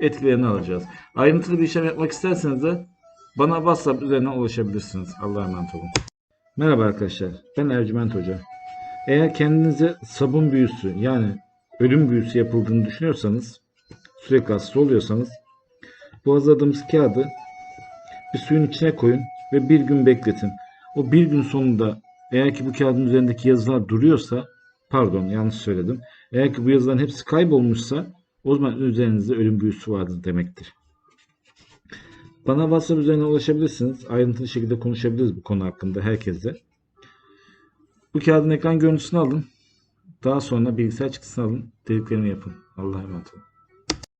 etkilerini alacağız. Ayrıntılı bir işlem yapmak isterseniz de bana WhatsApp üzerinden ulaşabilirsiniz. Allah'a emanet olun. Merhaba arkadaşlar. Ben Ercüment Hoca. Eğer kendinize sabun büyüsü yani ölüm büyüsü yapıldığını düşünüyorsanız sürekli hasta oluyorsanız bu hazırladığımız kağıdı bir suyun içine koyun ve bir gün bekletin. O bir gün sonunda eğer ki bu kağıdın üzerindeki yazılar duruyorsa pardon yanlış söyledim. Eğer ki bu yazıların hepsi kaybolmuşsa o zaman üzerinizde ölüm büyüsü vardır demektir. Bana WhatsApp üzerinden ulaşabilirsiniz. Ayrıntılı şekilde konuşabiliriz bu konu hakkında herkesle. Bu kağıdın ekran görüntüsünü alın. Daha sonra bilgisayar çıktısını alın. Dediklerimi yapın. Allah'a emanet olun.